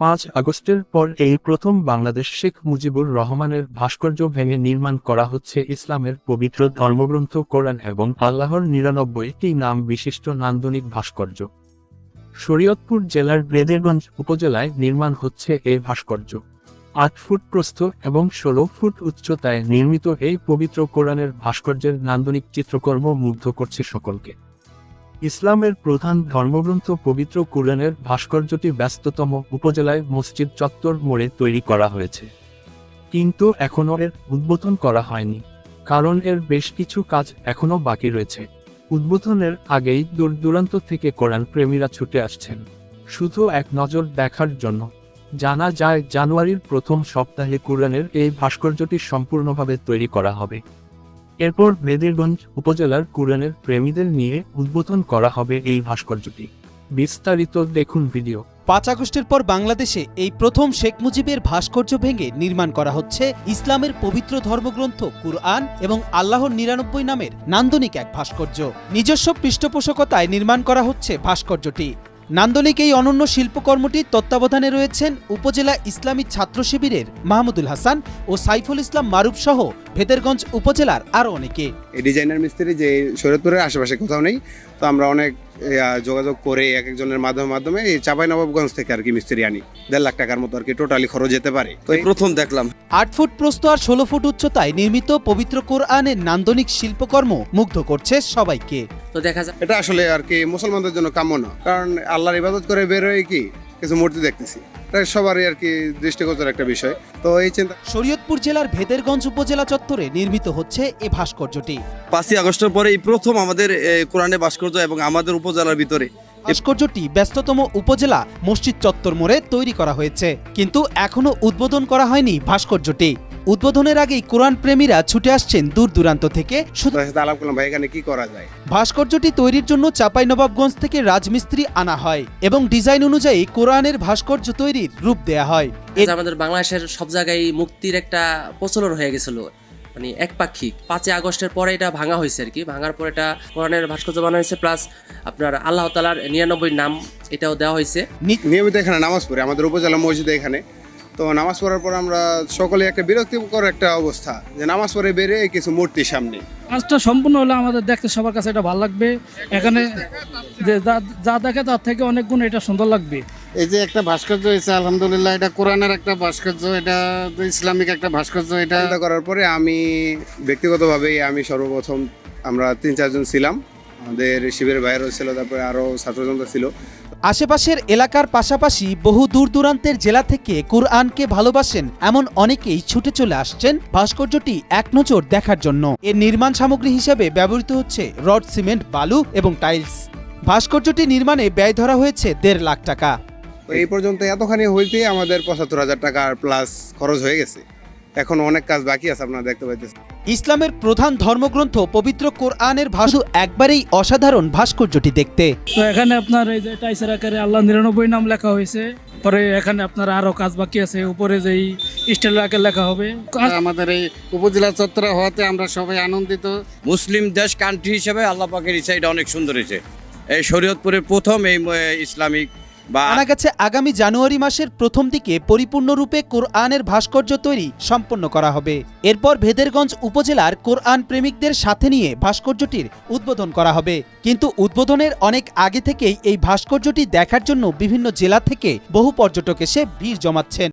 পাঁচ আগস্টের পর এই প্রথম বাংলাদেশ শেখ মুজিবুর রহমানের ভাস্কর্য ভেঙে নির্মাণ করা হচ্ছে ইসলামের পবিত্র ধর্মগ্রন্থ, কোরআন এবং আল্লাহর নিরানব্বইটি নাম বিশিষ্ট নান্দনিক ভাস্কর্য। শরীয়তপুর জেলার ব্রেদেরগঞ্জ উপজেলায় নির্মাণ হচ্ছে এই ভাস্কর্য। আট ফুট প্রস্থ এবং ষোলো ফুট উচ্চতায় নির্মিত এই পবিত্র কোরআনের ভাস্কর্যের নান্দনিক চিত্রকর্ম মুগ্ধ করছে সকলকে। ইসলামের প্রধান ধর্মগ্রন্থ পবিত্র কোরআনের ভাস্কর্যটি ব্যস্ততম উপজেলায় মসজিদ চত্বর মোড়ে তৈরি করা হয়েছে। কিন্তু এখনও এর উদ্বোধন করা হয়নি, কারণ এর বেশ কিছু কাজ এখনও বাকি রয়েছে। উদ্বোধনের আগেই দূর দূরান্ত থেকে কোরআন প্রেমীরা ছুটে আসছেন। শুধু এক নজর দেখার জন্য, জানা যায় জানুয়ারির প্রথম সপ্তাহে কোরআনের এই ভাস্কর্যটি সম্পূর্ণভাবে তৈরি করা হবে। এরপর বেদিরগঞ্জ উপজেলার কোরআনের প্রেমীদের নিয়ে উদ্বোধন করা হবে এই ভাস্কর্যটি। বিস্তারিত দেখুন ভিডিও। পাঁচ আগস্টের পর বাংলাদেশে এই প্রথম শেখ মুজিবের ভাস্কর্য ভেঙে নির্মাণ করা হচ্ছে ইসলামের পবিত্র ধর্মগ্রন্থ, কুরআন এবং আল্লাহর নিরানব্বই নামের নান্দনিক এক ভাস্কর্য। নিজস্ব পৃষ্ঠপোষকতায় নির্মাণ করা হচ্ছে ভাস্কর্যটি। নান্দনিক এই অনন্য শিল্পকর্মটির তত্ত্বাবধানে রয়েছেন উপজেলা ইসলামী ছাত্র শিবিরের মাহমুদুল হাসান ও সাইফুল ইসলাম মারুফ সহ ভেদেরগঞ্জ উপজেলার আরও অনেকে। এই ডিজাইনার মিস্ত্রি যে শরীয়তপুরের আশেপাশে কোথাও নেই তো আমরা অনেক যোগাযোগ করে এক একজনের মাধ্যমে মাধ্যমে এই চাপাই নবাবগঞ্জ থেকে আর কি মিস্ত্রি আনি। দেড় লাখ টাকার মতো আর কি টোটালি খরচ যেতে পারে। তো এই প্রথম দেখলাম। আট ফুট প্রস্থ আর ষোলো ফুট উচ্চতায় নির্মিত পবিত্র কোরআনের নান্দনিক শিল্পকর্ম মুগ্ধ করছে সবাইকে। তো দেখা যায় এটা আসলে আর কি মুসলমানদের জন্য কাম্য না কারণ আল্লাহর ইবাদত করে বেরোয় কি কিছু মূর্তি দেখতেছি। এটা সবারই আর কি দৃষ্টিগোচর একটা বিষয়। তো এই চিন্তা শরীয়তপুর জেলার ভেদেরগঞ্জ উপজেলা চত্বরে নির্মিত হচ্ছে এ ভাস্কর্যটি। পাঁচই আগস্টের পরে এই প্রথম আমাদের কোরআনে ভাস্কর্য এবং আমাদের উপজেলার ভিতরে। ভাস্কর্যটি ব্যস্ততম উপজেলা মসজিদ চত্বর মোড়ে তৈরি করা হয়েছে কিন্তু এখনও উদ্বোধন করা হয়নি ভাস্কর্যটি। উদ্বোধনের আগেই কোরআন প্রেমীরা ছুটে আসছেন দূর দূরান্ত থেকে। শুধু আলাপ করলাম ভাই এখানে কি করা যায়? ভাস্কর্যটি তৈরির জন্য চাঁপাইনবাবগঞ্জ থেকে রাজমিস্ত্রি আনা হয় এবং ডিজাইন অনুযায়ী কোরআনের ভাস্কর্য তৈরির রূপ দেয়া হয়। এর আমাদের বাংলাদেশের সব জায়গায় মুক্তির একটা প্রচলন হয়ে গেছিল। মানে একপাক্ষিক পাঁচই আগস্টের পরে এটা ভাঙা হয়েছে আর কি। ভাঙার পর এটা কোরআনের ভাস্কর্য বানানো হয়েছে প্লাস আপনার আল্লাহ তালার নিরানব্বই নাম এটাও দেওয়া হয়েছে। নিয়মিত এখানে নামাজ পড়ে আমাদের উপজেলা মসজিদে এখানে। তো নামাজ পড়ার পর আমরা সকলে একটা বিরক্তিকর একটা অবস্থা যে নামাজ পড়ে বেরিয়ে কিছু মূর্তি সামনে। কাজটা সম্পূর্ণ হলে আমাদের দেখতে সবার কাছে এটা ভালো লাগবে। এখানে যে যা- যা দেখে তার থেকে অনেক গুণ এটা সুন্দর লাগবে। এই যে একটা ভাস্কর্য হয়েছে আলহামদুলিল্লাহ এটা কোরআনের একটা ভাস্কর্য এটা ইসলামিক একটা ভাস্কর্য এটা করার পরে আমি ব্যক্তিগতভাবেই আমি সর্বপ্রথম আমরা তিন চারজন ছিলাম। আমাদের শিবিরের বাইরেও ছিল তারপরে আরও ছাত্রজনতা ছিল। আশেপাশের এলাকার পাশাপাশি বহু দূর দূরান্তের জেলা থেকে কুরআনকে ভালোবাসেন এমন অনেকেই ছুটে চলে আসছেন ভাস্কর্যটি এক নজর দেখার জন্য। এর নির্মাণ সামগ্রী হিসেবে ব্যবহৃত হচ্ছে রড, সিমেন্ট, বালু এবং টাইলস। ভাস্কর্যটি নির্মাণে ব্যয় ধরা হয়েছে দেড় লাখ টাকা। এই পর্যন্ত এতখানি হইতে আমাদের পঁচাত্তর হাজার টাকা প্লাস খরচ হয়ে গেছে। এখন অনেক কাজ বাকি আছে আপনারা দেখতে পাইতেছেন। ইসলামের প্রধান ধর্মগ্রন্থ পবিত্র কোরআনের ভাষু একবারেই অসাধারণ ভাস্কর্যটি দেখতে। তো এখানে আপনার এই যে টাইসের আকারে আল্লাহ নিরানব্বই নাম লেখা হয়েছে। পরে এখানে আপনার আরও কাজ বাকি আছে উপরে যেই স্টাইল আকারে লেখা হবে। আমাদের এই উপজেলা চত্বরে হওয়াতে আমরা সবাই আনন্দিত। মুসলিম দেশ কান্ট্রি হিসেবে আল্লাহ পাকের ইচ্ছা এটা অনেক সুন্দর হয়েছে। এই শরীয়তপুরের প্রথম এই ইসলামিক জানা গেছে আগামী জানুয়ারি মাসের প্রথম দিকে পরিপূর্ণরূপে কোরআনের ভাস্কর্য তৈরি সম্পন্ন করা হবে। এরপর ভেদেরগঞ্জ উপজেলার কোরআন প্রেমিকদের সাথে নিয়ে ভাস্কর্যটির উদ্বোধন করা হবে। কিন্তু উদ্বোধনের অনেক আগে থেকেই এই ভাস্কর্যটি দেখার জন্য বিভিন্ন জেলা থেকে বহু পর্যটক এসে ভিড় জমাচ্ছেন।